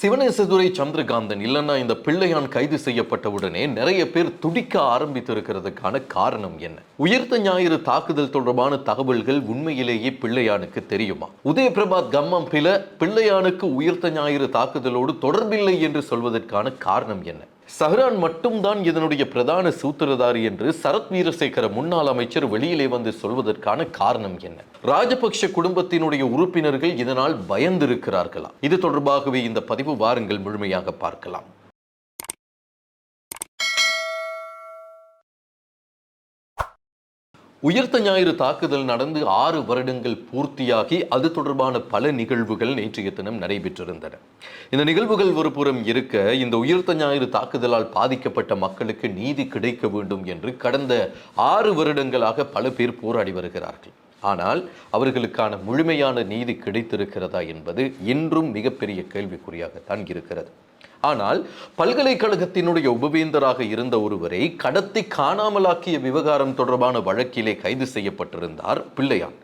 சிவனேசதுரை சந்திரகாந்தன் இல்லைன்னா இந்த பிள்ளையான் கைது செய்யப்பட்டவுடனே நிறைய பேர் துடிக்க ஆரம்பித்திருக்கிறதுக்கான காரணம் என்ன? உயிர்த்த ஞாயிறு தாக்குதல் தொடர்பான தகவல்கள் உண்மையிலேயே பிள்ளையானுக்கு தெரியுமா? உதயபிரபாத் கம்மம் பில பிள்ளையானுக்கு உயிர்த்த ஞாயிறு தாக்குதலோடு தொடர்பில்லை என்று சொல்வதற்கான காரணம் என்ன? சஹ்ரான் மட்டும்தான் இதனுடைய பிரதான சூத்திரதாரி என்று சரத் வீரசேகர முன்னாள் அமைச்சர் வெளியிலே வந்து சொல்வதற்கான காரணம் என்ன? ராஜபக்ஷ குடும்பத்தினுடைய உறுப்பினர்கள் இதனால் பயந்திருக்கிறார்களா? இது தொடர்பாகவே இந்த பதிவு வாருங்கள் முழுமையாக பார்க்கலாம். உயிர்த்த ஞாயிறு தாக்குதல் நடந்து ஆறு வருடங்கள் பூர்த்தியாகி அது தொடர்பான பல நிகழ்வுகள் நேற்றைய தினம் நடைபெற்றிருந்தன. இந்த நிகழ்வுகள் ஒருபுறம் இருக்க இந்த உயிர்த்த ஞாயிறு தாக்குதலால் பாதிக்கப்பட்ட மக்களுக்கு நீதி கிடைக்க வேண்டும் என்று கடந்த ஆறு வருடங்களாக பல பேர் போராடி வருகிறார்கள். ஆனால் அவர்களுக்கான முழுமையான நீதி கிடைத்திருக்கிறதா என்பது இன்றும் மிகப்பெரிய கேள்விக்குறியாகத்தான் இருக்கிறது. ஆனால் பல்கலைக்கழகத்தினுடைய உபவேந்தராக இருந்த ஒருவரை கடத்தி காணாமலாக்கிய விவகாரம் தொடர்பான வழக்கிலே கைது செய்யப்பட்டிருந்தார் பிள்ளையான்.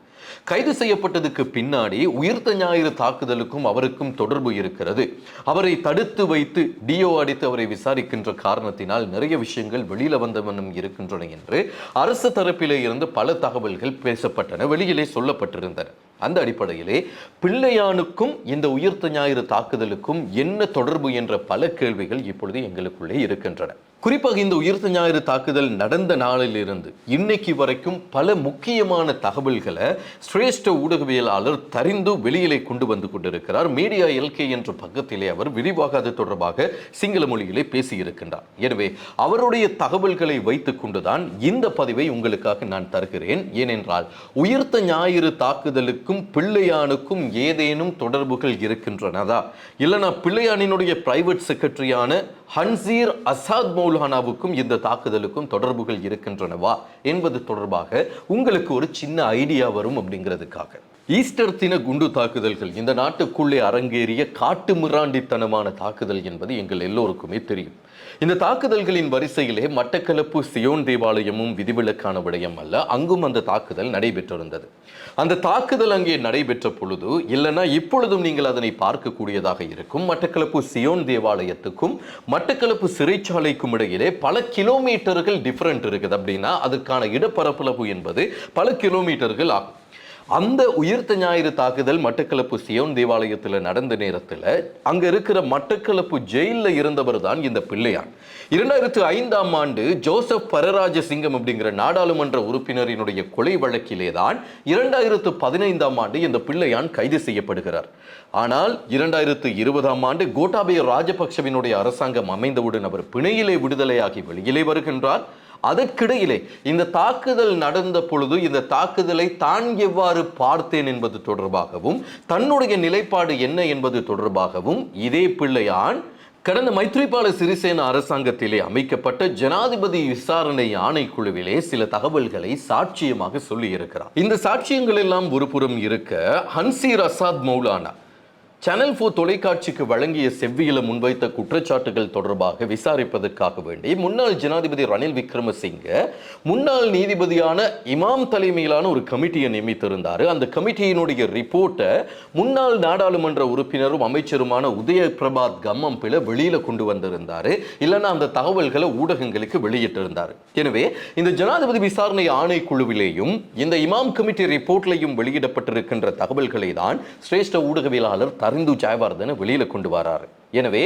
கைது செய்யப்பட்டதுக்கு பின்னாடி உயிர்த்த ஞாயிறு தாக்குதலுக்கும் அவருக்கும் தொடர்பு இருக்கிறது. அவரை தடுத்து வைத்து டிஓ அடித்து அவரை விசாரிக்கின்ற காரணத்தினால் நிறைய விஷயங்கள் வெளியில வந்தவனும் இருக்கின்றன என்று அரசு தரப்பிலே இருந்து பல தகவல்கள் பேசப்பட்டன வெளியிலே சொல்லப்பட்டிருந்தன. அந்த அடிப்படையிலே பிள்ளையானுக்கும் இந்த உயிர்த்த ஞாயிறு தாக்குதலுக்கும் என்ன தொடர்பு என்ற பல கேள்விகள் இப்பொழுது எங்களுக்குள்ளே இருக்கின்றன. குறிப்பாக இந்த உயிர்த்த ஞாயிறு தாக்குதல் நடந்த நாளில் இருந்து இன்னைக்கு வரைக்கும் பல முக்கியமான தகவல்களை சிரேஷ்ட ஊடகவியலாளர் தரிந்து வெளியிலே கொண்டு வந்து கொண்டிருக்கிறார். மீடியா எல்கே என்ற பக்கத்திலே அவர் விரிவாக அது தொடர்பாக சிங்கள மொழியிலே பேசியிருக்கின்றார். எனவே அவருடைய தகவல்களை வைத்துக் கொண்டுதான் இந்த பதிவை உங்களுக்காக நான் தருகிறேன். ஏனென்றால் உயிர்த்த ஞாயிறு தாக்குதலுக்கும் பிள்ளையானுக்கும் ஏதேனும் தொடர்புகள் இருக்கின்றனதா? இல்லைனா பிள்ளையானினுடைய பிரைவேட் செக்ரட்டரியான ஹன்சீர் அசாத் மௌலானாவுக்கும் இந்த தாக்குதலுக்கும் தொடர்புகள் இருக்கின்றனவா என்பது தொடர்பாக உங்களுக்கு ஒரு சின்ன ஐடியா வரும் அப்படிங்கிறதுக்காக. ஈஸ்டர் தின குண்டு தாக்குதல்கள் இந்த நாட்டுக்குள்ளே அரங்கேறிய காட்டு மிராண்டித்தனமான தாக்குதல் என்பது எங்கள் எல்லோருக்குமே தெரியும். இந்த தாக்குதல்களின் வரிசையிலே மட்டக்களப்பு சியோன் தேவாலயமும் விதிவிலக்கான விடயம் அல்ல. அங்கும் அந்த தாக்குதல் நடைபெற்றிருந்தது. அந்த தாக்குதல் அங்கே நடைபெற்ற பொழுது இல்லைன்னா இப்பொழுதும் நீங்கள் அதனை பார்க்கக்கூடியதாக இருக்கும். மட்டக்களப்பு சியோன் தேவாலயத்துக்கும் மட்டக்களப்பு சிறைச்சாலைக்கும் இடையிலே பல கிலோமீட்டர்கள் டிஃப்ரெண்ட் இருக்குது. அப்படின்னா அதுக்கான இடப்பரப்பளவு என்பது பல கிலோமீட்டர்கள் ஆகும். அந்த உயிர்த்த ஞாயிறு தாக்குதல் மட்டக்களப்பு சியோன் தேவாலயத்தில் நடந்த நேரத்தில் அங்க இருக்கிற மட்டக்களப்பு ஜெயிலில் இருந்தவர் தான் இந்த பிள்ளையான். இரண்டாயிரத்து ஐந்தாம் ஆண்டு ஜோசப் பரராஜ சிங்கம் அப்படிங்கிற நாடாளுமன்ற உறுப்பினரினுடைய கொலை வழக்கிலே தான் இரண்டாயிரத்து பதினைந்தாம் ஆண்டு இந்த பிள்ளையான் கைது செய்யப்படுகிறார். ஆனால் இரண்டாயிரத்து இருபதாம் ஆண்டு கோட்டாபய ராஜபக்சவினுடைய அரசாங்கம் அமைந்தவுடன் அவர் பிணையிலே விடுதலையாகி வெளியிலே வருகின்றார். அதற்கிடையிலே இந்த தாக்குதல் நடந்த பொழுது இந்த தாக்குதலை தான் எவ்வாறு பார்த்தேன் என்பது தொடர்பாகவும் தன்னுடைய நிலைப்பாடு என்ன என்பது தொடர்பாகவும் இதே பிள்ளையான் கடந்த மைத்ரிபால சிறிசேன அரசாங்கத்திலே அமைக்கப்பட்ட ஜனாதிபதி விசாரணை ஆணைக்குழுவிலே சில தகவல்களை சாட்சியமாக சொல்லியிருக்கிறார். இந்த சாட்சியங்கள் எல்லாம் ஒரு புறம் இருக்க ஹன்சீர் அசாத் மௌலானா சேனல் ஃபோர் தொலைக்காட்சிக்கு வழங்கிய செவ்வியில முன்வைத்த குற்றச்சாட்டுகள் தொடர்பாக விசாரிப்பதற்காக வேண்டி முன்னாள் ஜனாதிபதி ரணில் விக்ரமசிங்க முன்னாள் நீதிபதியான இமாம் தலைமையிலான ஒரு கமிட்டியை நியமித்திருந்தார். அந்த கமிட்டியினுடைய ரிப்போர்ட்டை முன்னாள் நாடாளுமன்ற உறுப்பினரும் அமைச்சருமான உதய பிரபாத் கம்மம் பிள வெளியில கொண்டு வந்திருந்தாரு. இல்லைன்னா அந்த தகவல்களை ஊடகங்களுக்கு வெளியிட்டிருந்தார். எனவே இந்த ஜனாதிபதி விசாரணை ஆணைக்குழுவிலேயும் இந்த இமாம் கமிட்டி ரிப்போர்ட்லையும் வெளியிடப்பட்டிருக்கின்ற தகவல்களை தான் சிரேஷ்ட ஊடகவியலாளர் அரிந்து ஜாயவர்தனை வெளியில கொண்டு வராரு. எனவே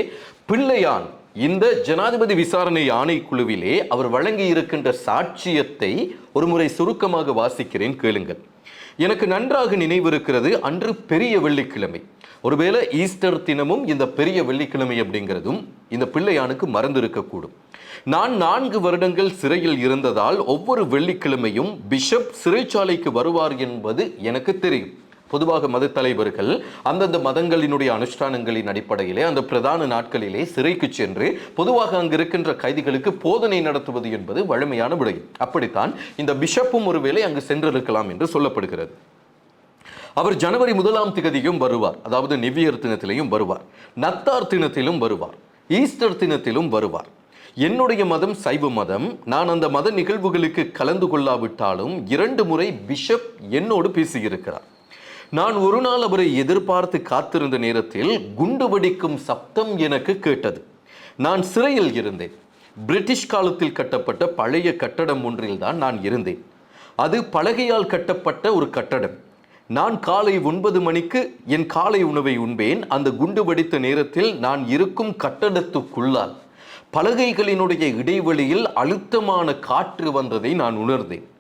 பிள்ளையான் இந்த ஜனாதிபதி விசாரணை ஆணைக்குழுவிலே அவர் வழங்கி இருக்கின்ற சாட்சியத்தை ஒரு முறை சுருக்கமாக வாசிக்கிறேன் கேளுங்கள். எனக்கு நன்றாக நினைவிருக்கிறது அன்று பெரிய வெள்ளிக்கிழமை. ஒருவேளை ஈஸ்டர் தினமும் இந்த பெரிய வெள்ளிக்கிழமை அப்படிங்கிறதும் இந்த பிள்ளையானுக்கு மறந்திருக்கக்கூடும். நான் நான்கு வருடங்கள் சிறையில் இருந்ததால் ஒவ்வொரு வெள்ளிக்கிழமையும் பிஷப் சிறைச்சாலைக்கு வருவார் என்பது எனக்கு தெரியும். பொதுவாக மத தலைவர்கள் அந்தந்த மதங்களினுடைய அனுஷ்டானங்களின் அடிப்படையிலே அந்த பிரதான நாட்களிலே சிறைக்கு சென்று பொதுவாக அங்கு இருக்கின்ற கைதிகளுக்கு போதனை நடத்துவது என்பது வழமையான விடை. அப்படித்தான் இந்த பிஷப்பும் ஒருவேளை அங்கு சென்றிருக்கலாம் என்று சொல்லப்படுகிறது. அவர் ஜனவரி முதலாம் திகதியும் வருவார். அதாவது நிவ்வியர் தினத்திலையும் வருவார். நத்தார் தினத்திலும் வருவார். ஈஸ்டர் தினத்திலும் வருவார். என்னுடைய மதம் சைவ மதம். நான் அந்த மத நிகழ்வுகளுக்கு கலந்து கொள்ளாவிட்டாலும் இரண்டு முறை பிஷப் என்னோடு பேசியிருக்கிறார். நான் ஒரு நாள் அவரை எதிர்பார்த்து காத்திருந்த நேரத்தில் குண்டு வெடிக்கும் சப்தம் எனக்கு கேட்டது. நான் சிறையில் இருந்தேன். பிரிட்டிஷ் காலத்தில் கட்டப்பட்ட பழைய கட்டடம் ஒன்றில்தான் நான் இருந்தேன். அது பலகையால் கட்டப்பட்ட ஒரு கட்டடம். நான் காலை ஒன்பது மணிக்கு என் காலை உணவை உண்பேன். அந்த குண்டு வெடித்த நேரத்தில் நான் இருக்கும் கட்டடத்துக்குள்ளால் பலகைகளினுடைய இடைவெளியில் அழுத்தமான காற்று வந்ததை நான் உணர்ந்தேன்.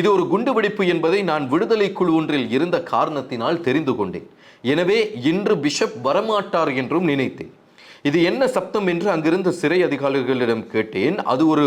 இது ஒரு குண்டுவெடிப்பு என்பதை நான் விடுதலை குழு ஒன்றில் இருந்த காரணத்தினால் தெரிந்து கொண்டேன். எனவே இன்று பிஷப் வரமாட்டார் என்றும் நினைத்தேன். இது என்ன சப்தம் என்று அங்கிருந்த சிறை அதிகாரிகளிடம் கேட்டேன். அது ஒரு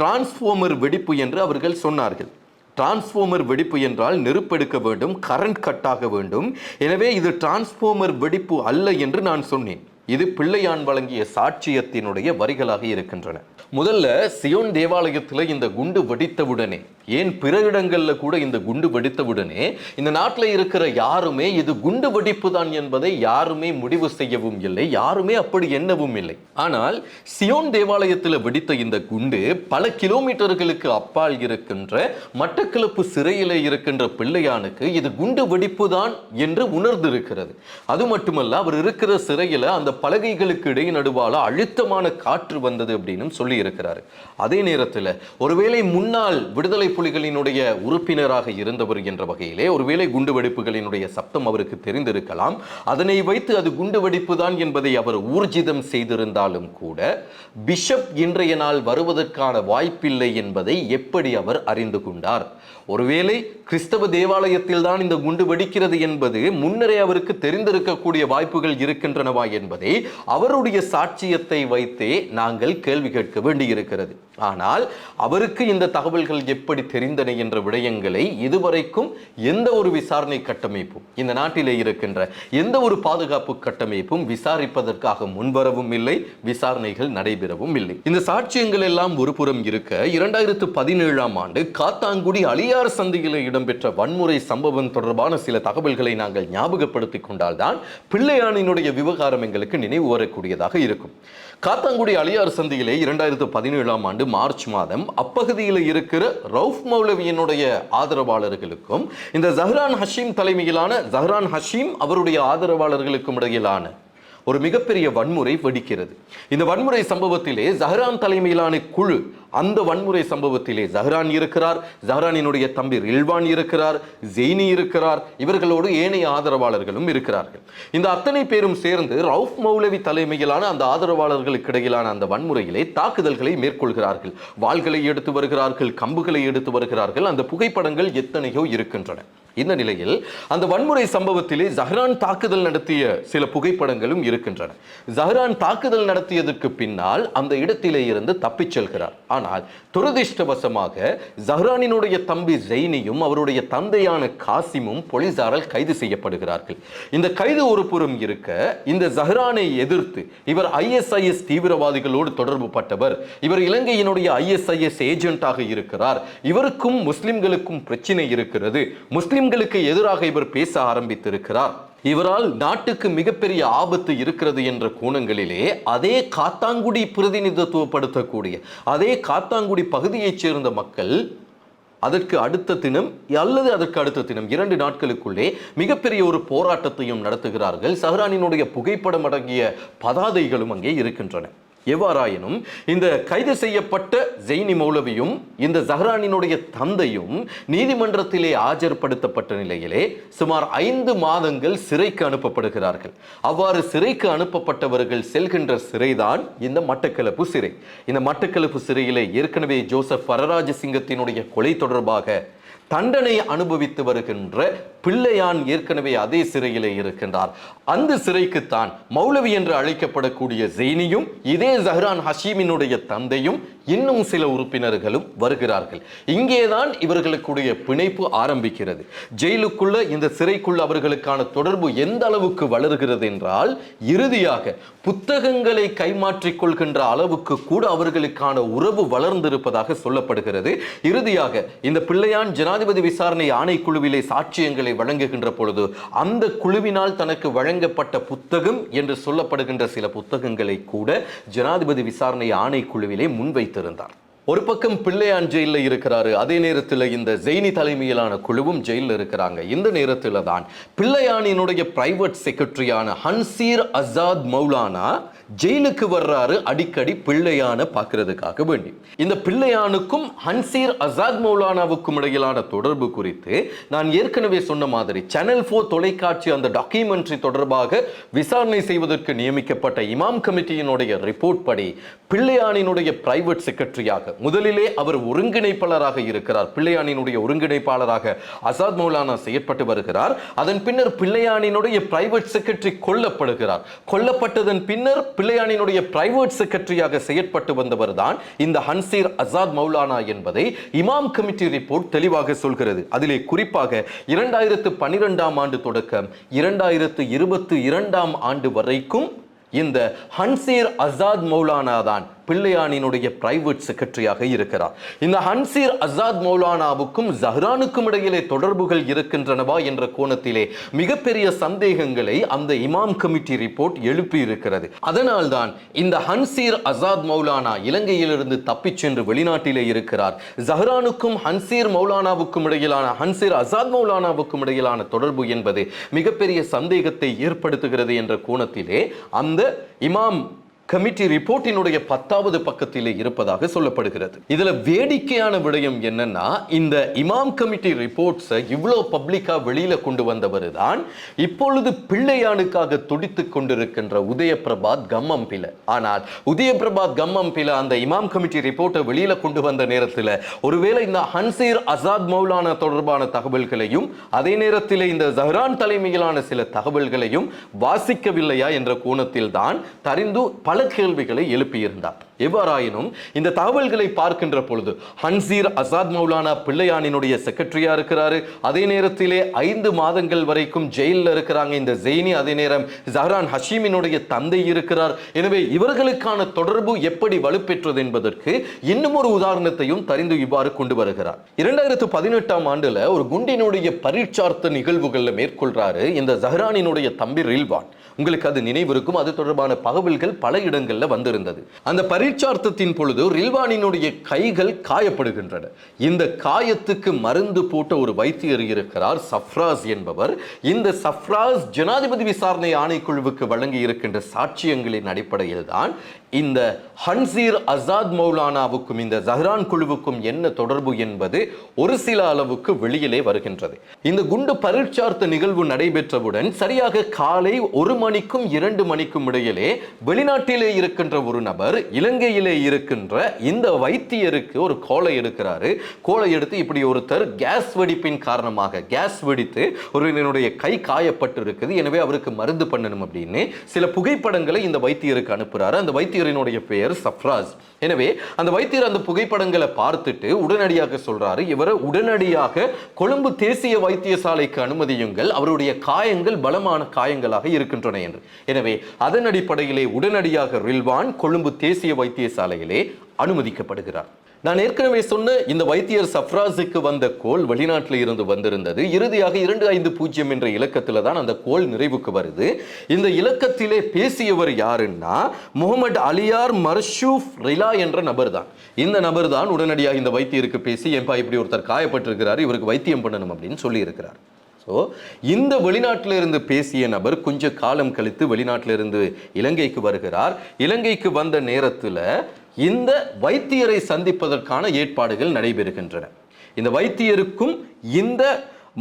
டிரான்ஸ்ஃபார்மர் வெடிப்பு என்று அவர்கள் சொன்னார்கள். டிரான்ஸ்ஃபார்மர் வெடிப்பு என்றால் நெருப்பெடுக்க வேண்டும் கரண்ட் கட் ஆக வேண்டும். எனவே இது டிரான்ஸ்ஃபார்மர் வெடிப்பு அல்ல என்று நான் சொன்னேன். இது பிள்ளையான் வழங்கிய சாட்சியத்தினுடைய வரிகளாக இருக்கின்றன. முதல்ல சியோன் தேவாலயத்தில் இந்த குண்டு வெடித்தவுடனே ஏன் பிற இடங்களில் கூட இந்த குண்டு வெடித்தவுடனே இந்த நாட்டில் இருக்கிற யாருமே இது குண்டு வெடிப்பு தான் என்பதை யாருமே முடிவு செய்யவும் இல்லை யாருமே அப்படி எண்ணவும் இல்லை. ஆனால் சியோன் தேவாலயத்தில் வெடித்த இந்த குண்டு பல கிலோமீட்டர்களுக்கு அப்பால் இருக்கின்ற மட்டக்களப்பு சிறையில் இருக்கின்ற பிள்ளையானுக்கு இது குண்டு வெடிப்பு தான் என்று உணர்ந்திருக்கிறது. அது மட்டுமல்ல அவர் இருக்கிற சிறையில் அந்த பலகைகளுக்கு இடையே நடுவால அழுத்தமான காற்று வந்தது அப்படின்னு சொல்லி இருக்கிறாரு அதே நேரத்தில் ஒருவேளை முன்னாள் விடுதலை புலிகளினுடைய உறுப்பினராக இருந்தவர் என்ற வகையிலே ஒருவேளை குண்டுவெடிப்புகளினுடைய சப்தம் அவருக்கு தெரிந்திருக்கலாம். அதனை வைத்து அது குண்டு வெடிப்பு தான் என்பதை அவர் ஊர்ஜிதம் செய்திருந்தாலும் கூட பிஷப் இன்றைய நாள் வருவதற்கான வாய்ப்பில்லை என்பதை எப்படி அவர் அறிந்து கொண்டார்? ஒருவேளை கிறிஸ்தவ தேவாலயத்தில் தான் இந்த குண்டு வெடிக்கிறது என்பது முன்னரே அவருக்கு தெரிந்திருக்கக்கூடிய வாய்ப்புகள் இருக்கின்றனவா என்பதை அவருடைய சாட்சியத்தை வைத்தே நாங்கள் கேள்வி கேட்க வேண்டியிருக்கிறது. ஆனால் அவருக்கு இந்த தகவல்கள் எப்படி தெரிந்தன என்ற விடயங்களை இதுவரைக்கும் எந்த ஒரு விசாரணை கட்டமைப்பும் இந்த நாட்டிலே இருக்கின்ற எந்த ஒரு பாதுகாப்பு கட்டமைப்பும் விசாரிப்பதற்காக முன்வரவும் இல்லை விசாரணைகள் நடைபெறவும் இல்லை. இந்த சாட்சியங்கள் எல்லாம் ஒரு புறம் இருக்க இரண்டாயிரத்து பதினேழாம் ஆண்டு காத்தாங்குடி அழியார் சந்தையில் இடம் இடம்பெற்ற வன்முறை சம்பவம் தொடர்பான சில தகவல்களை நாங்கள் ஞாபகப்படுத்திக் கொண்டால்தான் பிள்ளையானினுடைய விவகாரம் எங்களுக்கு நினைவு வரக்கூடியதாக இருக்கும். காத்தாங்குடி அழியார் சந்தியிலே இரண்டாயிரத்து பதினேழாம் ஆண்டு மார்ச் மாதம் அப்பகுதியில் இருக்கிற ரவுஃப் மௌலவியினுடைய ஆதரவாளர்களுக்கும் இந்த ஜஹ்ரான் ஹஷீம் தலைமையிலான ஜஹ்ரான் ஹஷீம் அவருடைய ஆதரவாளர்களுக்கும் இடையிலான ஒரு மிகப்பெரிய வன்முறை வெடிக்கிறது. இந்த வன்முறை சம்பவத்திலே ஜஹ்ரான் தலைமையிலான குழு அந்த வன்முறை சம்பவத்திலே ஜஹ்ரான் இருக்கிறார். ஜஹ்ரானினுடைய தம்பி ரில்வான் இருக்கிறார். ஜெய்னி இருக்கிறார். இவர்களோடு ஏனைய ஆதரவாளர்களும் இருக்கிறார்கள். இந்த அத்தனை பேரும் சேர்ந்து ரவுஃப் மௌலவி தலைமையிலான அந்த ஆதரவாளர்களுக்கு இடையிலான அந்த வன்முறையிலே தாக்குதல்களை மேற்கொள்கிறார்கள். வாள்களை எடுத்து வருகிறார்கள் கம்புகளை எடுத்து வருகிறார்கள். அந்த புகைப்படங்கள் எத்தனையோ இருக்கின்றன. இந்த நிலையில் அந்த வன்முறை சம்பவத்திலே ஜஹ்ரான் தாக்குதல் நடத்திய சில புகைப்படங்களும் இருக்கின்றன. ஜஹ்ரான் தாக்குதல் நடத்தியதற்கு பின்னால் அந்த இடத்திலே இருந்து தப்பிச் செல்கிறார். ஆனால் துரதிருஷ்டவசமாக ஜஹ்ரானினுடைய தம்பி ஜெய்னியும் அவருடைய தந்தையான காசிமும் போலீசாரால் கைது செய்யப்படுகிறார்கள். இந்த கைது ஒரு புறம் இருக்க இந்த ஜஹ்ரானை எதிர்த்து இவர் ஐஎஸ்ஐஎஸ் தீவிரவாதிகளோடு தொடர்பு பட்டவர். இவர் இலங்கையினுடைய ஐஎஸ்ஐஎஸ் ஏஜென்ட்டாக இருக்கிறார். இவருக்கும் முஸ்லிம்களுக்கும் பிரச்சனை இருக்கிறது. முஸ்லிம் முஸ்லிம்களுக்கு எதிராக இவர் பேச ஆரம்பித்திருக்கிறார். இவரால் நாட்டுக்கு மிகப்பெரிய ஆபத்து இருக்கிறது என்ற கோணங்களிலே அதே காத்தாங்குடி பிரதிநிதித்துவப்படுத்தக்கூடிய அதே காத்தாங்குடி பகுதியைச் சேர்ந்த மக்கள் அதற்கு அடுத்த தினம் அல்லது அதற்கு அடுத்த தினம் இரண்டு நாட்களுக்குள்ளே மிகப்பெரிய ஒரு போராட்டத்தையும் நடத்துகிறார்கள். சஹ்ரானினுடைய புகைப்படம் அடங்கிய பதாதைகளும் அங்கே இருக்கின்றன. எவ்வாறாயினும் இந்த கைது செய்யப்பட்ட ஜெய்னி மௌலவியும் இந்த ஜஹ்ரானினுடைய தந்தையும் நீதிமன்றத்திலே ஆஜர்படுத்தப்பட்ட நிலையிலே சுமார் ஐந்து மாதங்கள் சிறைக்கு அனுப்பப்படுகிறார்கள். அவ்வாறு சிறைக்கு அனுப்பப்பட்டவர்கள் செல்கின்ற சிறைதான் இந்த மட்டக்களப்பு சிறை. இந்த மட்டக்களப்பு சிறையிலே ஏற்கனவே ஜோசப் பரராஜசிங்கத்தினுடைய கொலை தொடர்பாக தண்டனை அனுபவித்து வருகின்ற பிள்ளையான் ஏற்கனவே அதே சிறையிலே இருக்கின்றார். அந்த சிறைக்குத்தான் மௌலவி என்று அழைக்கப்படக்கூடிய ஜெய்னியும் இதே ஜஹ்ரான் ஹஷீமினுடைய தந்தையும் இன்னும் சில உறுப்பினர்களும் வருகிறார்கள். இங்கேதான் இவர்களுக்குடைய பிணைப்பு ஆரம்பிக்கிறது. ஜெயிலுக்குள்ள இந்த சிறைக்குள்ள அவர்களுக்கான தொடர்பு எந்த அளவுக்கு வளர்கிறது என்றால் இறுதியாக புத்தகங்களை கைமாற்றிக் கொள்கின்ற அளவுக்கு கூட அவர்களுக்கான உறவு வளர்ந்திருப்பதாக சொல்லப்படுகிறது. இறுதியாக இந்த பிள்ளையான் ஜனாதிபதி விசாரணை ஆணைக்குழுவிலே சாட்சியங்களை வழங்குகின்ற பொழுது அந்த குழுவினால் தனக்கு வழங்கப்பட்ட புத்தகம் என்று சொல்லப்படுகின்ற சில புத்தகங்களை கூட ஜனாதிபதி விசாரணை ஆணைக்குழுவிலே வைத்திருந்தார் ஒரு பக்கம் பிள்ளையான் ஜெயிலில் இருக்கிறாரு அதே நேரத்தில் இந்த ஜெயினி தலைமையிலான குழுவும் ஜெயிலில் இருக்கிறாங்க. இந்த நேரத்தில் தான் பிள்ளையானினுடைய பிரைவேட் செக்ரட்டரியான ஹன்சீர் அசாத் மௌலானா ஜெயிலுக்கு வர்றாரு அடிக்கடி பிள்ளையான பார்க்கறதுக்காக வேண்டி. இந்த பிள்ளையானுக்கும் ஹன்சீர் அசாத் மௌலானாவுக்கும் இடையிலான தொடர்பு குறித்து நான் ஏற்கனவே சொன்ன மாதிரி சேனல் ஃபோர் தொலைக்காட்சி அந்த டாக்குமெண்ட்ரி தொடர்பாக விசாரணை செய்வதற்கு நியமிக்கப்பட்ட இமாம் கமிட்டியினுடைய ரிப்போர்ட் படி பிள்ளையானினுடைய பிரைவேட் செக்ரட்டரியாக முதலிலே அவர் ஒருங்கிணைப்பாளராக இருக்கிறார். பிள்ளையானினுடைய ஒருங்கிணைப்பாளராக அசாத் மௌலானா செயற்பட்டு வருகிறார். அதன் பின்னர் பிள்ளையானினுடைய பிரைவேட் செக்ரட்டரி கொல்லப்படுகிறார். கொல்லப்பட்டதன் பின்னர் பிள்ளையானினுடைய பிரைவேட் செக்ரட்டரியாக செயற்பட்டு வந்தவர் தான் இந்த ஹன்சீர் அசாத் மௌலானா என்பதை இமாம் கமிட்டி ரிப்போர்ட் தெளிவாக சொல்கிறது. அதிலே குறிப்பாக இரண்டாயிரத்து பன்னிரெண்டாம் ஆண்டு தொடக்கம் இரண்டாயிரத்து இருபத்தி இரண்டாம் ஆண்டு வரைக்கும் இந்த ஹன்சீர் அசாத் மௌலானா தான் பிள்ளையானினுடைய பிரைவேட் செக்ரட்டரியாக இருக்கிறார். இந்த ஹன்சீர் அசாத் மௌலானாவுக்கும் ஜஹ்ரானுக்கும் இடையிலே தொடர்புகள் இருக்கின்றனவா என்ற கோணத்திலே மிகப்பெரிய சந்தேகங்களை அந்த இமாம் கமிட்டி ரிப்போர்ட் எழுப்பி இருக்கிறது அதனால்தான் இந்த ஹன்சீர் அசாத் மௌலானா இலங்கையிலிருந்து தப்பிச் சென்று வெளிநாட்டிலே இருக்கிறார். ஜஹ்ரானுக்கும் ஹன்சீர் மௌலானாவுக்கும் இடையிலான ஹன்சீர் அசாத் மௌலானாவுக்கும் இடையிலான தொடர்பு என்பது மிகப்பெரிய சந்தேகத்தை ஏற்படுத்துகிறது என்ற கோணத்திலே அந்த இமாம் கமிட்டி ரிப்போர்ட்டினுடைய பத்தாவது பக்கத்திலே இருப்பதாக சொல்லப்படுகிறது. இதுல வேடிக்கையான விடயம் என்னன்னா இந்த இமாம் கமிட்டி ரிப்போர்ட்ஸை இவ்வளோ பப்ளிக்கா வெளியில கொண்டு வந்தவர் தான் இப்பொழுது பிள்ளையானுக்காக துடித்துக் கொண்டிருக்கின்ற உதயபிரபாத் கம்மம்பில ஆனால் உதயபிரபாத் கம்மம்பில அந்த இமாம் கமிட்டி ரிப்போர்ட்டை வெளியில கொண்டு வந்த நேரத்தில் ஒருவேளை இந்த ஹன்சீர் அசாத் மௌலான தொடர்பான தகவல்களையும் அதே நேரத்தில் இந்த ஜஹ்ரான் தலைமையிலான சில தகவல்களையும் வாசிக்கவில்லையா என்ற கோணத்தில் தான் தரிந்து பல கேள்விகளை எழுப்பியிருந்தார். எவ்வாறாயினும் இந்த தகவல்களை பார்க்கின்ற பொழுது ஹன்சீர் அசாத் மௌலானா பிள்ளையானினுடைய செக்ரட்டரியா இருக்கிறாரு. அதே நேரத்திலே ஐந்து மாதங்கள் வரைக்கும் ஜெயிலில் இருக்கிறாங்க இந்த ஜெயினி. அதே நேரம் ஜஹரான் ஹஷீமினுடைய தந்தை இருக்கிறார். எனவே இவர்களுக்கான தொடர்பு எப்படி வலுப்பெற்றது என்பதற்கு இன்னும் ஒரு உதாரணத்தையும் தெரிந்து இவ்வாறு கொண்டு வருகிறார். இரண்டாயிரத்து பதினெட்டாம் ஆண்டுல ஒரு குண்டினுடைய பரீட்சார்த்த நிகழ்வுகளில் மேற்கொள்றாரு இந்த ஜஹரானினுடைய தம்பி ரில்வான். உங்களுக்கு அது நினைவிருக்கும் அது தொடர்பான தகவல்கள் பல இடங்களில் வந்திருந்தது. அந்த பரி பரீட்சார்த்தத்தின் பொழுது ரில்வானினுடைய கைகள் காயப்படுகின்றன. இந்த காயத்துக்கு மருந்து போட்ட ஒரு வைத்தியர் இருக்கிறார் சஃப்ராஸ் என்பவர். இந்த சஃப்ராஸ் ஜனாதிபதி விசாரணை ஆணைக்குழுவுக்கு வழங்கி இருக்கின்ற சாட்சியங்களின் அடிப்படையில் தான் இந்த ஹன்சீர் அசாத் மௌலானாவுக்கும் இந்த ஜஹ்ரான் குழுவுக்கும் என்ன தொடர்பு என்பது ஒரு சில அளவுக்கு வெளியிலே வருகின்றது. இந்த குண்டு பரீட்சார்த்த நிகழ்வு நடைபெற்றவுடன் சரியாக காலை ஒரு மணிக்கும் இரண்டு மணிக்கும் இடையிலே வெளிநாட்டிலே இருக்கின்ற ஒரு நபர் இலங்கை இலங்கையிலே இருக்கின்ற இந்த வைத்தியருக்கு ஒரு கோலை எடுக்கிறாரு. கோலை எடுத்து இப்படி ஒருத்தர் கேஸ் வெடிப்பின் காரணமாக கேஸ் வெடித்து ஒருவனுடைய கை காயப்பட்டு இருக்குது எனவே அவருக்கு மருந்து பண்ணணும் அப்படின்னு சில புகைப்படங்களை இந்த வைத்தியருக்கு அனுப்புறாரு. அந்த வைத்தியரினுடைய பெயர் சஃப்ராஸ். எனவே அந்த வைத்தியர் அந்த புகைப்படங்களை பார்த்துட்டு உடனடியாக சொல்றாரு இவரை உடனடியாக கொழும்பு தேசிய வைத்தியசாலைக்கு அனுமதியுங்கள். அவருடைய காயங்கள் பலமான காயங்களாக இருக்கின்றன என்று. எனவே அதன் அடிப்படையிலே உடனடியாக ரில்வான் கொழும்பு தேசிய வைத்தியசாலையிலே அனுமதிக்கப்படுகிறார். நான் ஏற்கனவே சொன்ன இந்த வைத்தியர் சஃப்ராஸுக்கு வந்த கோல் வெளிநாட்டில் இருந்து வந்திருந்தது. இறுதியாக இரண்டு ஐந்து பூஜ்ஜியம் என்ற இலக்கத்தில் தான் அந்த கோல் நிறைவுக்கு வருது. இந்த இலக்கத்திலே பேசியவர் யாருன்னா முகமது அலியார் மர்ஷூஃப் ரிலா என்ற நபர் தான் இந்த நபர் தான் உடனடியாக இந்த வைத்தியருக்கு பேசி என்பா இப்படி ஒருத்தர் காயப்பட்டிருக்கிறார் இவருக்கு வைத்தியம் பண்ணணும் அப்படின்னு சொல்லியிருக்கிறார். ஸோ இந்த வெளிநாட்டில் இருந்து பேசிய நபர் கொஞ்ச காலம் கழித்து வெளிநாட்டில் இருந்து இலங்கைக்கு வருகிறார். இலங்கைக்கு வந்த நேரத்தில் இந்த வைத்தியரை சந்திப்பதற்கான ஏற்பாடுகள் நடைபெறுகின்றன. இந்த வைத்தியருக்கும் இந்த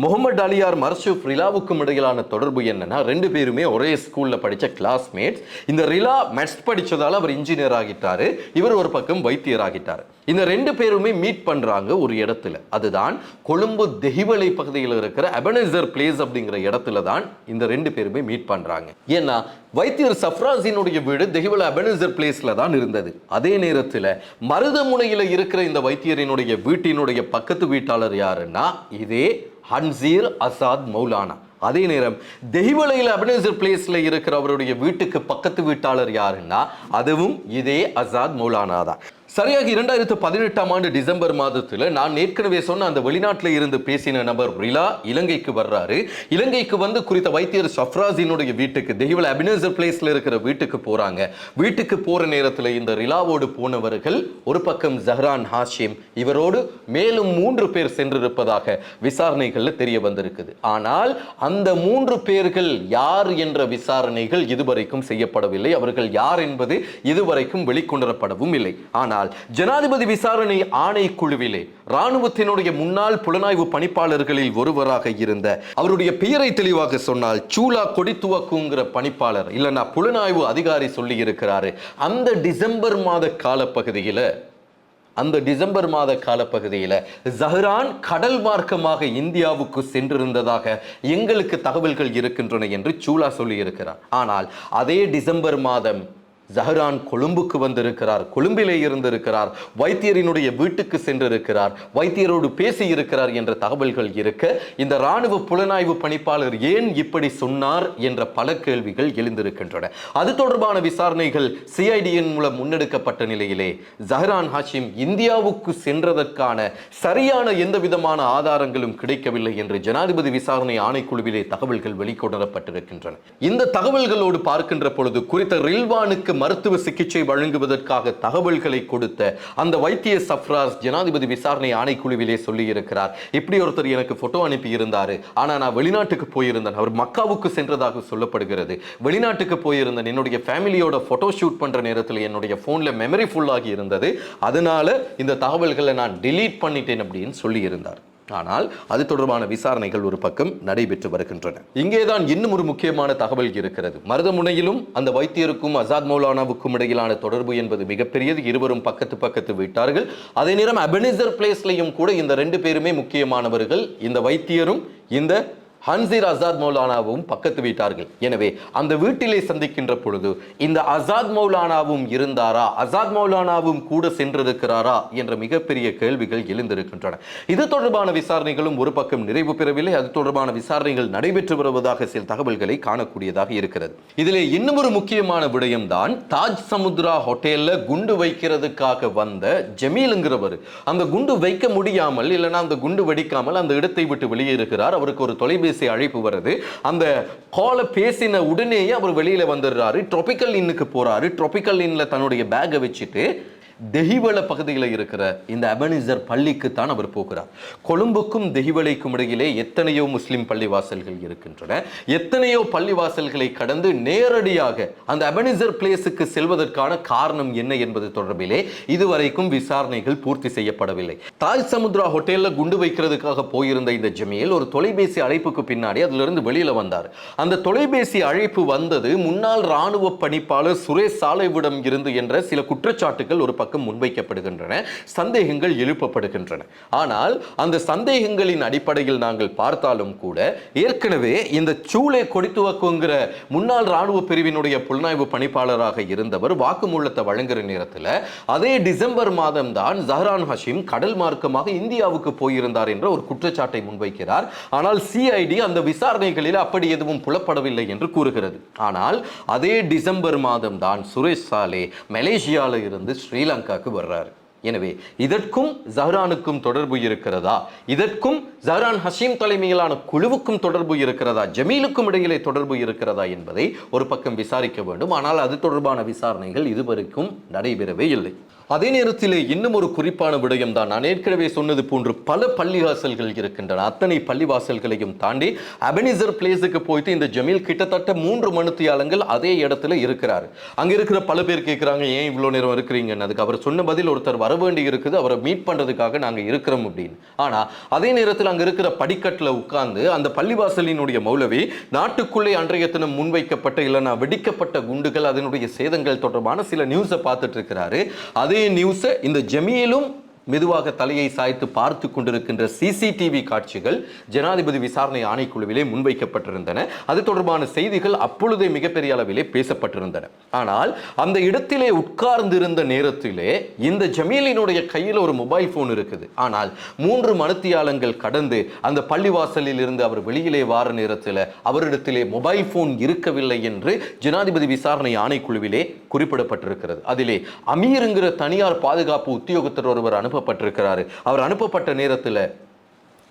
முகமது அலியார் மர்சூப் ரிலாவுக்கும் இடையிலான தொடர்பு என்னன்னா ரெண்டு பேருமே ஒரே ஸ்கூல்ல படித்த கிளாஸ்மேட்ஸ் இந்த ரிலா மெட்ஸ் படித்ததால் அவர் இன்ஜினியர் ஆகிட்டார். இவர் ஒரு பக்கம் வைத்தியர் ஆகிட்டார். இந்த ரெண்டு பேருமே மீட் பண்ணுறாங்க ஒரு இடத்துல. அதுதான் கொழும்பு தெஹிவலை பகுதியில் இருக்கிற அபனைசர் பிளேஸ் அப்படிங்கிற இடத்துல தான் இந்த ரெண்டு பேருமே மீட் பண்ணுறாங்க ஏன்னா வைத்தியர் சஃப்ராசினுடைய வீடு தெஹிவல அபனைசர் பிளேஸில் தான் இருந்தது. அதே நேரத்தில் மருதமுனையில் இருக்கிற இந்த வைத்தியரினுடைய வீட்டினுடைய பக்கத்து வீட்டாளர் யாருன்னா இதே ஹன்சீர் அசாத் மௌலானா. அதே நேரம் தெய்வலையில் அபினேசர் பிளேஸில் இருக்கிற அவருடைய வீட்டுக்கு பக்கத்து வீட்டாளர் யாருன்னா அதுவும் இதே அசாத் மௌலானா தான். சரியாக இரண்டாயிரத்து பதினெட்டாம் ஆண்டு டிசம்பர் மாதத்துல நான் ஏற்கனவே சொன்ன அந்த வெளிநாட்டில் இருந்து பேசின நபர் ரிலா இலங்கைக்கு வர்றாரு. இலங்கைக்கு வந்து குறித்த வைத்தியர் சஃப்ராஸினுடைய வீட்டுக்கு தெய்வல அபினேசர் பிளேஸ்ல இருக்கிற வீட்டுக்கு போறாங்க. வீட்டுக்கு போற நேரத்தில் இந்த ரிலாவோடு போனவர்கள் ஒரு பக்கம் ஜஹ்ரான் ஹாஷிம் இவரோடு மேலும் மூன்று பேர் சென்றிருப்பதாக விசாரணைகள்ல தெரிய வந்திருக்குது. ஆனால் அந்த மூன்று பேர்கள் யார் என்ற விசாரணைகள் இதுவரைக்கும் செய்யப்படவில்லை. அவர்கள் யார் என்பது இதுவரைக்கும் வெளிக்கொணரப்படவும் இல்லை. ஆனால் ஜனாதிபதி விசாரணை ஆணைக்குழுவிலே ராணுவத்தினுடைய முன்னாள் புலனாய்வு பணிப்பாளர்களில் ஒருவராக இருந்த அவருடைய பெயரை தெளிவாக சொன்னால் சூலா கொடித்துவக்குங்கிற பணிப்பாளர் இல்லைன்னா புலனாய்வு அதிகாரி சொல்லி இருக்கிறாரு அந்த டிசம்பர் மாத காலப்பகுதியில அந்த டிசம்பர் மாத காலப்பகுதியில் ஜஹ்ரான் கடல் மார்க்கமாக இந்தியாவுக்கு சென்றிருந்ததாக எங்களுக்கு தகவல்கள் இருக்கின்றன என்று சூலா சொல்லியிருக்கிறார். ஆனால் அதே டிசம்பர் மாதம் ஜஹ்ரான் கொழும்புக்கு வந்திருக்கிறார் கொழும்பிலே இருந்திருக்கிறார் வைத்தியரினுடைய வீட்டுக்கு சென்றிருக்கிறார் வைத்தியரோடு பேசி இருக்கிறார் என்ற தகவல்கள் இருக்க இந்த ராணுவ புலனாய்வு பணிப்பாளர் ஏன் இப்படி சொன்னார் என்ற பல கேள்விகள் எழுந்திருக்கின்றன. அது தொடர்பான விசாரணைகள் சிஐடியின் மூலம் முன்னெடுக்கப்பட்ட நிலையிலே ஜஹ்ரான் ஹாஷிம் இந்தியாவுக்கு சென்றதற்கான சரியான எந்த விதமான ஆதாரங்களும் கிடைக்கவில்லை என்று ஜனாதிபதி விசாரணை ஆணைக்குழுவிலே தகவல்கள் வெளிக்கொணரப்பட்டிருக்கின்றன. இந்த தகவல்களோடு பார்க்கின்ற பொழுது குறித்த ரில்வானுக்கு மருத்துவ சிகிச்சை வழங்குவதற்காக தகவல்களை கொடுத்த அந்த வைத்திய சஃப்ராஸ் ஜனாதிபதி விசாரணை ஆணைக்குழுவிலே சொல்லியிருக்கிறார். இப்படி ஒருத்தர் எனக்கு போட்டோ அனுப்பி இருந்தார் ஆனால் நான் வெளிநாட்டுக்கு போயிருந்தேன். அவர் மக்காவுக்கு சென்றதாக சொல்லப்படுகிறது. வெளிநாட்டுக்கு போயிருந்தேன். என்னுடைய ஃபேமிலியோட போட்டோ ஷூட் பண்ணுற நேரத்தில் என்னுடைய ஃபோனில் மெமரி ஃபுல்லாகி இருந்தது. அதனால இந்த தகவல்களை நான் டிலீட் பண்ணிட்டேன் அப்படின்னு சொல்லியிருந்தார். ஆனால் அது தொடர்பான விசாரணைகள் ஒரு பக்கம் நடைபெற்று வருகின்றன. இங்கேதான் இன்னும் ஒரு முக்கியமான தகவல் இருக்கிறது. மருதமுனையிலும் அந்த வைத்தியருக்கும் அசாத் மௌலானாவுக்கும் இடையிலான தொடர்பு என்பது மிகப்பெரியது. இருவரும் பக்கத்து பக்கத்து விட்டார்கள். அதே நேரம் அபெனிசர் பிளேஸ்லையும் கூட இந்த ரெண்டு பேருமே முக்கியமானவர்கள். இந்த வைத்தியரும் இந்த ஹன்சீர் அசாத் மௌலானாவும் பக்கத்து வீட்டார்கள். எனவே அந்த வீட்டிலே சந்திக்கின்ற பொழுது இந்த அசாத் மௌலானாவும் இருந்தாரா? அசாத் மௌலானாவும் கூட சென்றிருக்கிறாரா? என்ற மிகப்பெரிய கேள்விகள் எழுந்திருக்கின்றன. இது தொடர்பான விசாரணைகளும் ஒரு பக்கம் நிறைவு பெறவில்லை அது தொடர்பான விசாரணைகள் நடைபெற்று வருவதாக சில தகவல்களை காணக்கூடியதாக இருக்கிறது. இதிலே இன்னும் ஒரு முக்கியமான விடயம்தான் தாஜ் சமுத்ரா ஹோட்டல்ல குண்டு வைக்கிறதுக்காக வந்த ஜமீலுங்கிறவர். அந்த குண்டு வைக்க முடியாமல் இல்லைனா அந்த குண்டு வெடிக்காமல் அந்த இடத்தை விட்டு வெளியேறுகிறார். அவருக்கு ஒரு தொலைபேசி அழைப்பு வருது அந்த காலை பேசின உடனேயே அவர் வெளியில் வந்துடுறாரு. ட்ரொபிக்கல் இன்னுக்கு போகிறாரு ட்ரொபிக்கல் இன்னில் தன்னுடைய பேக்கை வச்சுட்டு தெஹிவள பகுதியில் இருக்கிற இந்த அபனிசர் பள்ளிக்குத்தான் அவர் போகிறார். கொழும்புக்கும் தெஹிவளைக்கும் இடையிலே எத்தனையோ முஸ்லிம் பள்ளிவாசல்கள் இருக்கின்றன. எத்தனையோ பள்ளிவாசல்களை கடந்து நேரடியாக அந்த அபனிசர் பிளேஸுக்கு செல்வதற்கான காரணம் என்ன என்பது தொடர்பிலே இதுவரைக்கும் விசாரணைகள் பூர்த்தி செய்யப்படவில்லை. தாய் சமுத்ரா ஹோட்டல்ல குண்டு வைக்கிறதுக்காக போயிருந்த இந்த ஜமீல் ஒரு தொலைபேசி அழைப்புக்கு பின்னாடி அதிலிருந்து வெளியில வந்தார். அந்த தொலைபேசி அழைப்பு வந்தது முன்னாள் ராணுவ பணிப்பாளர் சுரேஷ் சாலைவிடம் இருந்து என்ற சில குற்றச்சாட்டுகள் ஒரு பக்கம் முன்வைக்கப்படுகின்றன சந்தேகங்கள் எழுப்பப்படுகின்றன. ஆனால் அந்த சந்தேகங்களின் அடிப்படையில் நாங்கள் பார்த்தாலும் கூட ஏற்கனவே இந்த சூளை கொடித்துவக்குங்கிற முன்னாள் ராணுவ பிரிவினுடைய புலனாய்வு பணிப்பாளராக இருந்தவர் வாக்குமூலத்தை வழங்குற நேரத்தில் அதே டிசம்பர் மாதம் தான் ஜஹ்ரான் ஹஷீம் கடல் மார்க்கமாக இந்தியாவுக்கு போயிருந்தார் என்ற ஒரு குற்றச்சாட்டை முன்வைக்கிறார். ஆனால் சிஐடி அந்த விசாரணைகளில் அப்படி எதுவும் புலப்படவில்லை என்று கூறுகிறது. ஆனால் அதே டிசம்பர் மாதம் தான் சுரேஷ் சாலே மலேசியாவில் இருந்து ஸ்ரீலங்கா ஸ்ரீலங்காவுக்கு வர்றாரு. எனவே இதற்கும் ஜஹ்ரானுக்கும் தொடர்பு இருக்கிறதா? இதற்கும் ஜஹ்ரான் ஹஷீம் தலைமையிலான குழுவுக்கும் தொடர்பு இருக்கிறதா? ஜமீலுக்கும் இடையிலே தொடர்பு இருக்கிறதா என்பதை ஒரு பக்கம் விசாரிக்க வேண்டும். ஆனால் அது தொடர்பான விசாரணைகள் இதுவரைக்கும் நடைபெறவே இல்லை. அதே நேரத்தில் இன்னும் ஒரு குறிப்பான விடயம் தான் நான் ஏற்கனவே சொன்னது போன்று பல பள்ளிவாசல்கள் இருக்கின்றன. அத்தனை பள்ளிவாசல்களையும் தாண்டி அபனிசர் பிளேஸுக்கு போயிட்டு இந்த ஜமீல் கிட்டத்தட்ட மூன்று மனுத்தியாலங்கள் அதே இடத்துல இருக்கிறார். அங்க இருக்கிற பல பேர் கேட்குறாங்க ஏன் இவ்வளோ நேரம் இருக்கிறீங்கன்னு? அதுக்கு அவர் சொன்ன பதில் ஒருத்தர் வர வேண்டி இருக்குது அவரை மீட் பண்றதுக்காக நாங்க இருக்கிறோம் அப்படின்னு. ஆனா அதே நேரத்தில் அங்க இருக்கிற படிக்கட்டில் உட்கார்ந்து அந்த பள்ளிவாசலினுடைய மௌலவி நாட்டுக்குள்ளே அன்றைய தினம் முன்வைக்கப்பட்ட இல்லைன்னா வெடிக்கப்பட்ட குண்டுகள் அதனுடைய சேதங்கள் தொடர்பான சில நியூஸை பார்த்துட்டு இருக்கிறாரு. அதே நியூஸை இந்த ஜமீலும் மெதுவாக தலையை சாய்த்து பார்த்து கொண்டிருக்கின்ற சிசிடிவி காட்சிகள் ஜனாதிபதி விசாரணை ஆணைக்குழுவிலே முன்வைக்கப்பட்டிருந்தன. அது தொடர்பான செய்திகள் அப்பொழுதே மிகப்பெரிய அளவிலே பேசப்பட்டிருந்தன. ஆனால் அந்த இடத்திலே உட்கார்ந்திருந்த நேரத்திலே இந்த ஜமீலினுடைய கையில் ஒரு மொபைல் போன் இருக்குது. ஆனால் மூன்று மனத்தியாளங்கள் கடந்து அந்த பள்ளிவாசலில் இருந்து அவர் வெளியிலே வார நேரத்தில் அவரிடத்திலே மொபைல் போன் இருக்கவில்லை என்று ஜனாதிபதி விசாரணை ஆணைக்குழுவிலே குறிப்பிடப்பட்டிருக்கிறது. அதிலே அமீருங்கிற தனியார் பாதுகாப்பு உத்தியோகத்தர் ஒருவர் அனுப்பப்பட்டிருக்கிறாரு. அவர் அனுப்பப்பட்ட நேரத்தில்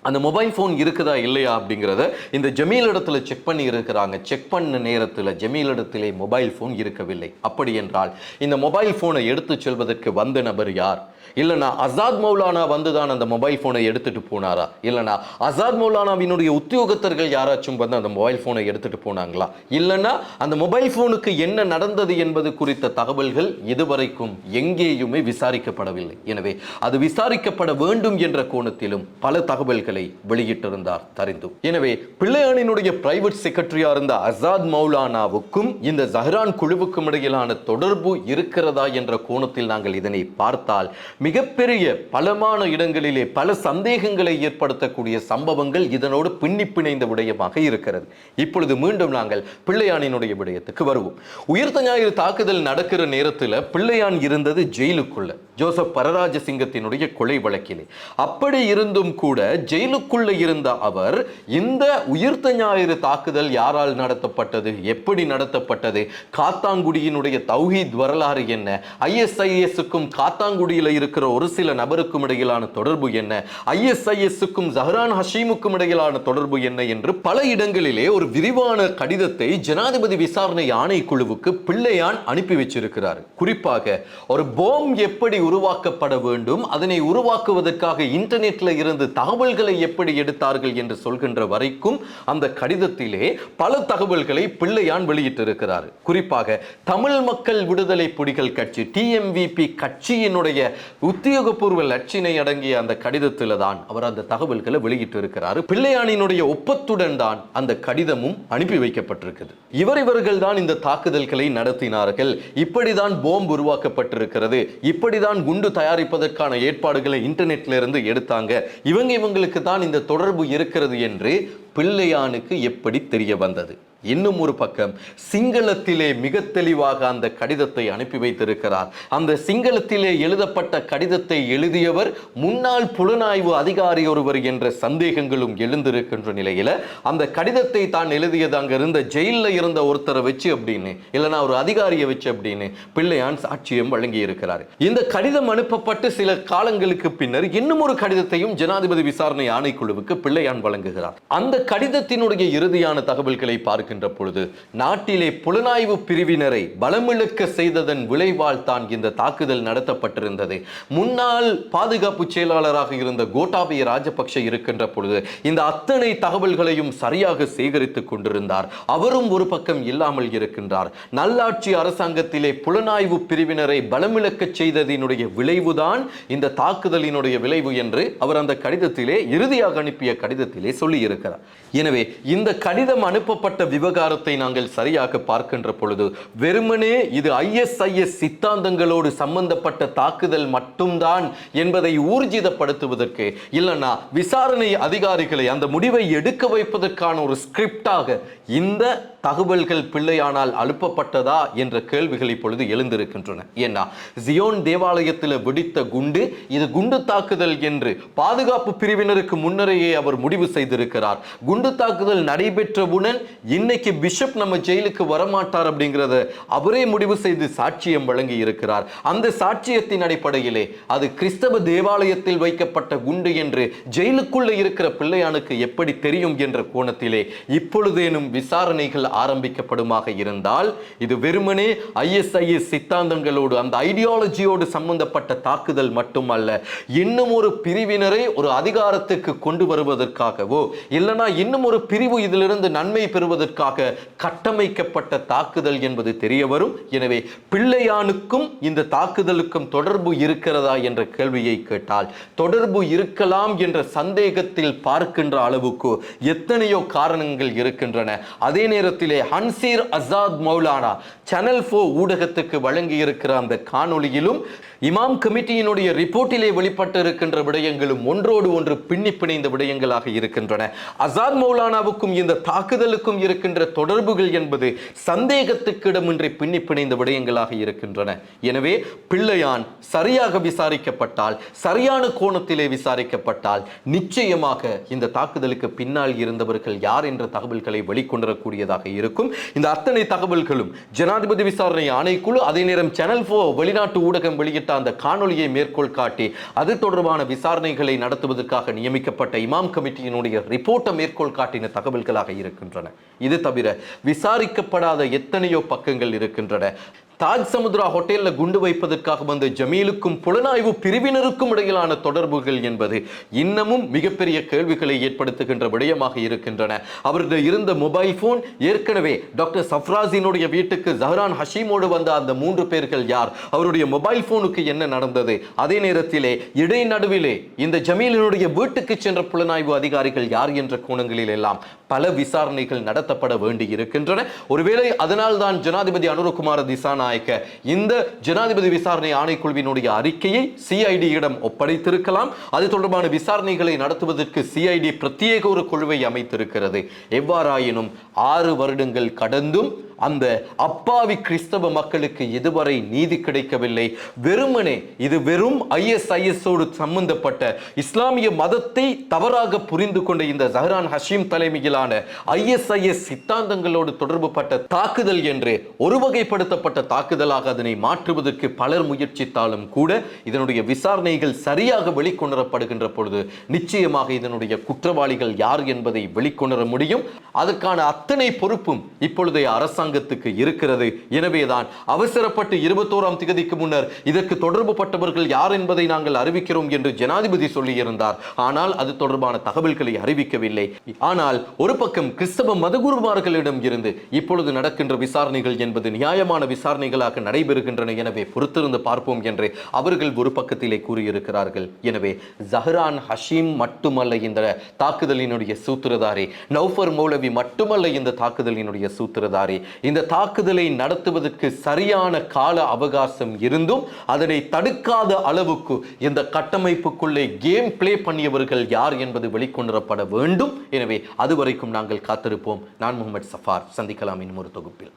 அந்த மொபைல் ஃபோன் இருக்குதா இல்லையா அப்படிங்கிறத இந்த ஜமீல் இடத்துல செக் பண்ணி இருக்கிறாங்க. செக் பண்ண நேரத்தில் ஜமீல் இடத்திலே மொபைல் ஃபோன் இருக்கவில்லை. அப்படி என்றால் இந்த மொபைல் ஃபோனை எடுத்து செல்வதற்கு வந்த நபர் யார்? இல்லைனா அசாத் மௌலானா வந்து தான் அந்த மொபைல் ஃபோனை எடுத்துகிட்டு போனாரா? இல்லைனா அசாத் மௌலானாவினுடைய உத்தியோகத்தர்கள் யாராச்சும் வந்து அந்த மொபைல் ஃபோனை எடுத்துகிட்டு போனாங்களா? இல்லைனா அந்த மொபைல் ஃபோனுக்கு என்ன நடந்தது என்பது குறித்த தகவல்கள் இதுவரைக்கும் எங்கேயுமே விசாரிக்கப்படவில்லை. எனவே அது விசாரிக்கப்பட வேண்டும் என்ற கோணத்திலும் பல தகவல்களை வெளியிட்டிருந்தார் தரிந்து. எனவே பிள்ளையானினுடைய பிரைவேட் செக்ரட்டரியா இருந்த அசாத் மௌலானாவுக்கும் இந்த ஜஹ்ரான் குழுவுக்கும் இடையிலான தொடர்பு இருக்கிறதா என்ற கோணத்தில் நாங்கள் இதனை பார்த்தால் மிகப்பெரிய பலமான இடங்களிலே பல சந்தேகங்களை ஏற்படுத்தக்கூடிய சம்பவங்கள் இதனோடு பின்னி பிணைந்த விடயமாக இருக்கிறது. இப்பொழுது மீண்டும் நாங்கள் பிள்ளையானினுடைய விடயத்துக்கு வருவோம். உயிர்த்த ஞாயிறு தாக்குதல் நடக்கிற நேரத்தில் பிள்ளையான் இருந்தது ஜெயிலுக்குள்ள ஜோசப் பரராஜசிங்கத்தினுடைய கொலை வழக்கிலே. அப்படி இருந்தும் கூட ஜெயிலுக்குள்ள இருந்த அவர் இந்த உயிர்த்த ஞாயிறு தாக்குதல் யாரால் நடத்தப்பட்டது எப்படி நடத்தப்பட்டது காத்தாங்குடியினுடைய தௌஹீத் வரலாறு என்ன ஐஎஸ்ஐஎஸ்க்கும் காத்தாங்குடியில் இருக்கிற ஒரு சில நபருக்கும் இடையிலான தொடர்பு என்ன? ஐஎஸ்ஐஎஸ்க்கும் ஜஹரான் ஹஷீமுக்கும் இடையிலான தொடர்பு என்ன என்று பல இடங்களிலே ஒரு விரிவான கடிதத்தை ஜனாதிபதி விசாரணை ஆணைக்குழுவுக்கு பிள்ளையான் அனுப்பி வச்சிருக்கிறார். குறிப்பாக ஒரு போம் எப்படி உருவாக்கப்பட வேண்டும் அதனை உருவாக்குவதற்காக இன்டர்நெட்ல இருந்து தகவல்களை எப்படி எடுத்தார்கள் என்று சொல்கின்ற வரைக்கும் அந்த கடிதத்திலே பல தகவல்களை பிள்ளையான் வெளியிட்டிருக்கிறார். குறிப்பாக தமிழ் மக்கள் விடுதலை புலிகள் கட்சி டிஎம்விபி கட்சியினுடைய உத்தியோகபூர்வ லட்சினை அடங்கிய அந்த கடிதத்தில் தான் அவர் அந்த தகவல்களை வெளியிட்டு இருக்கிறார் பிள்ளையானினுடைய ஒப்பத்துடன் தான் அந்த கடிதமும் அனுப்பி வைக்கப்பட்டிருக்குது. இவர் இவர்கள் தான் இந்த தாக்குதல்களை நடத்தினார்கள். இப்படிதான் போம்பு உருவாக்கப்பட்டிருக்கிறது. இப்படிதான் குண்டு தயாரிப்பதற்கான ஏற்பாடுகளை இன்டர்நெட்ல இருந்து எடுத்தாங்க. இவங்க இவங்களுக்கு தான் இந்த தொடர்பு இருக்கிறது என்று பிள்ளையானுக்கு எப்படி தெரிய வந்தது? இன்னும் ஒரு பக்கம் சிங்களத்திலே மிக தெளிவாக அந்த கடிதத்தை அனுப்பி வைத்திருக்கிறார். அந்த சிங்களத்திலே எழுதப்பட்ட கடிதத்தை எழுதியவர் முன்னாள் புலனாய்வு அதிகாரி ஒருவர் என்ற சந்தேகங்களும் எழுந்திருக்கின்ற நிலையில அந்த கடிதத்தை தான் எழுதியது. அங்க இருந்த ஜெயிலில் இருந்த ஒருத்தரை வச்சு அப்படின்னு இல்லைனா ஒரு அதிகாரியை வச்சு அப்படின்னு பிள்ளையான் சாட்சியம் வழங்கி இருக்கிறார். இந்த கடிதம் அனுப்பப்பட்டு சில காலங்களுக்கு பின்னர் இன்னும் ஒரு கடிதத்தையும் ஜனாதிபதி விசாரணை ஆணைக்குழுவுக்கு பிள்ளையான் வழங்குகிறார். அந்த கடிதத்தினுடைய இறுதியான தகவல்களை பார்க்கின்ற பொழுது நாட்டிலே புலனாய்வு பிரிவினரை பலமிழக்க செய்ததன் விளைவால் தான் இந்த தாக்குதல் நடத்தப்பட்டிருந்தது. முன்னாள் பாதுகாப்பு செயலாளராக இருந்த கோட்டாபய ராஜபக்ஷ இருக்கின்ற பொழுது இந்த அத்தனை தகவல்களையும் சரியாக சேகரித்துக் கொண்டிருந்தார். அவரும் ஒரு பக்கம் இல்லாமல் இருக்கின்றார். நல்லாட்சி அரசாங்கத்திலே புலனாய்வு பிரிவினரை பலமிழக்க செய்ததினுடைய விளைவுதான் இந்த தாக்குதலினுடைய விளைவு என்று அவர் அந்த கடிதத்திலே இறுதியாக அனுப்பிய கடிதத்திலே சொல்லி இருக்கிறார் எனவே இந்த கடிதம் அனுப்பப்பட்ட விவகாரத்தை நாங்கள் சரியாக பார்க்கின்ற பொழுது வெறுமனே இது ஐஎஸ்ஐஎஸ் சித்தாந்தங்களோடு சம்பந்தப்பட்ட தாக்குதல் மட்டும்தான் என்பதை ஊர்ஜிதப்படுத்துவதற்கு இல்லைன்னா விசாரணை அதிகாரிகளை அந்த முடிவை எடுக்க வைப்பதற்கான ஒரு ஸ்கிரிப்டாக இந்த தகவல்கள் பிள்ளையானால் அனுப்பப்பட்டதா என்ற கேள்விகள் இப்பொழுது எழுந்திருக்கின்றன. ஏன்னா ஜியோன் தேவாலயத்தில் வெடித்த குண்டு இது குண்டு தாக்குதல் என்று பாதுகாப்பு பிரிவினருக்கு முன்னரையே அவர் முடிவு செய்திருக்கிறார். குண்டு தாக்குதல் நடைபெற்றவுடன் இன்னைக்கு பிஷப் நம்ம ஜெயிலுக்கு வரமாட்டார் அப்படிங்கிறத அவரே முடிவு செய்து சாட்சியம் வழங்கி இருக்கிறார் அந்த சாட்சியத்தின் அடிப்படையிலே அது கிறிஸ்தவ தேவாலயத்தில் வைக்கப்பட்ட குண்டு என்று ஜெயிலுக்குள்ள இருக்கிற பிள்ளையானுக்கு எப்படி தெரியும் என்ற கோணத்திலே இப்பொழுதேனும் விசாரணைகள் ஆரம்பிக்கப்படுமாக இருந்தால் இது வெறுமனே ஐஎஸ்ஐஎஸ் சித்தாந்தங்களோடு அந்த ஐடியாலஜியோடு சம்பந்தப்பட்ட தாக்குதல் மட்டுமல்ல இன்னும் ஒரு பிரிவினரை ஒரு அதிகாரத்துக்கு கொண்டு வருவதற்காகவோ இல்லைனா இன்னும் ஒரு பிரிவு இதிலிருந்து நன்மை பெறுவதற்காக கட்டமைக்கப்பட்ட தாக்குதல் என்பது தெரிய வரும். எனவே பிள்ளையானுக்கும் இந்த தாக்குதலுக்கும் தொடர்பு இருக்கிறதா என்ற கேள்வியை கேட்டால் தொடர்பு இருக்கலாம் என்ற சந்தேகத்தில் பார்க்கின்ற அளவுக்கு எத்தனையோ காரணங்கள் இருக்கின்றன. அதே நேரத்தில் நேரத்திலே ஹன்சீர் அசாத் மௌலானா சேனல் ஃபோ ஊடகத்துக்கு வழங்கி இருக்கிற அந்த காணொளியிலும் இமாம் கமிட்டியினுடைய ரிப்போர்ட்டிலே வெளிப்பட்டு இருக்கின்ற விடயங்களும் ஒன்றோடு ஒன்று பின்னி பிணைந்த விடயங்களாக இருக்கின்றன. அசாத் மௌலானாவுக்கும் இந்த தாக்குதலுக்கும் இருக்கின்ற தொடர்புகள் என்பது சந்தேகத்துக்கிடமின்றி பின்னி பிணைந்த விடயங்களாக இருக்கின்றன. எனவே பிள்ளையான் சரியாக விசாரிக்கப்பட்டால் சரியான கோணத்திலே விசாரிக்கப்பட்டால் நிச்சயமாக இந்த தாக்குதலுக்கு பின்னால் இருந்தவர்கள் யார் என்ற தகவல்களை வெளிக்கொண்டரக்கூடியதாக இருக்கும். இந்த அத்தனை தகவல்களும் ஜனாதிபதி விசாரணை ஆணைக்குழு அதே நேரம் சேனல் ஃபோ வெளிநாட்டு ஊடகம் வெளியிட்ட அந்த காணொளியை மேற்கோள் காட்டி அது தொடர்பான விசாரணைகளை நடத்துவதற்காக நியமிக்கப்பட்ட இமாம் கமிட்டியினுடைய ரிப்போர்ட்டை மேற்கோள் காட்டின தகவல்களாக இருக்கின்றன. இது தவிர விசாரிக்கப்படாத எத்தனையோ பக்கங்கள் இருக்கின்றன. தாஜ் சமுத்ரா ஹோட்டல்ல குண்டு வைப்பதற்காக வந்த ஜமீலுக்கும் புலனாய்வு பிரிவினருக்கும் இடையிலான தொடர்புகள் என்பது இன்னமும் மிகப்பெரிய கேள்விகளை ஏற்படுத்துகின்ற விடயமாக இருக்கின்றன. அவருடைய இருந்த மொபைல் போன் ஏற்கனவே டாக்டர் சஃப்ராஸினுடைய வீட்டுக்கு ஜஹரான் ஹஷீமோடு வந்த அந்த மூன்று பேர்கள் யார்? அவருடைய மொபைல் போனுக்கு என்ன நடந்தது? அதே நேரத்திலே இடை நடுவிலே இந்த ஜமீலினுடைய வீட்டுக்கு சென்ற புலனாய்வு அதிகாரிகள் யார் என்ற கோணங்களில் எல்லாம் பல விசாரணைகள் நடத்தப்பட வேண்டி இருக்கின்றன ஒருவேளை அதனால் தான் ஜனாதிபதி அனுரகுமார திசாநாயக்க இந்த ஜனாதிபதி விசாரணை ஆணைக்குழுவினுடைய அறிக்கையை சிஐடியிடம் ஒப்படைத்திருக்கலாம். அது தொடர்பான விசாரணைகளை நடத்துவதற்கு சிஐடி பிரத்யேக ஒரு குழுவை அமைத்திருக்கிறது. எவ்வாறாயினும் ஆறு வருடங்கள் கடந்தும் அந்த அப்பாவி கிறிஸ்தவ மக்களுக்கு இதுவரை நீதி கிடைக்கவில்லை. வெறுமனே இது வெறும் ஐஎஸ்ஐஎஸோடு சம்பந்தப்பட்ட இஸ்லாமிய மதத்தை தவறாக புரிந்து கொண்ட இந்த ஜஹரான் ஹஷீம் தலைமையிலான ஐஎஸ்ஐஎஸ் சித்தாந்தங்களோடு தொடர்புபட்ட தாக்குதல் என்று ஒரு வகைப்படுத்தப்பட்ட தாக்குதலாக அதனை மாற்றுவதற்கு பலர் முயற்சித்தாலும் கூட இதனுடைய விசாரணைகள் சரியாக வெளிக்கொணரப்படுகின்ற பொழுது நிச்சயமாக இதனுடைய குற்றவாளிகள் யார் என்பதை வெளிக்கொணர முடியும். அதற்கான அத்தனை பொறுப்பும் இப்பொழுதைய அரசாங்கத்துக்கு இருக்கிறது. எனவேதான் அவசரப்பட்டு இருபத்தோராம் திகதிக்கு முன்னர் இதற்கு தொடர்பு பட்டவர்கள் யார் என்பதை நாங்கள் அறிவிக்கிறோம் என்று ஜனாதிபதி சொல்லியிருந்தார். ஆனால் அது தொடர்பான தகவல்களை அறிவிக்கவில்லை. ஆனால் ஒரு பக்கம் கிறிஸ்தவ மதகுருமார்களிடம் இருந்து இப்பொழுது நடக்கின்ற விசாரணைகள் என்பது நியாயமான விசாரணைகளாக நடைபெறுகின்றன எனவே பொறுத்திருந்து பார்ப்போம் என்று அவர்கள் ஒரு பக்கத்திலே கூறியிருக்கிறார்கள். எனவே ஜஹ்ரான் ஹஷீம் மட்டுமல்ல இந்த தாக்குதலினுடைய சூத்திரதாரி நௌஃபர் மௌலவி மட்டுமல்ல இந்த தாக்குதலினுடைய சூத்திரதாரி இந்த தாக்குதலை நடத்துவதற்கு சரியான கால அவகாசம் இருந்தும் அதனை தடுக்காத அளவுக்கு இந்த கட்டமைப்புக்குள்ளே கேம் பிளே பண்ணியவர்கள் யார் என்பது வெளிக்கொணரப்பட வேண்டும். எனவே அதுவரைக்கும் நாங்கள் காத்திருப்போம். நான் முகமது சஃபார். சந்திக்கலாம் இன்னும் ஒரு தொகுப்பில்.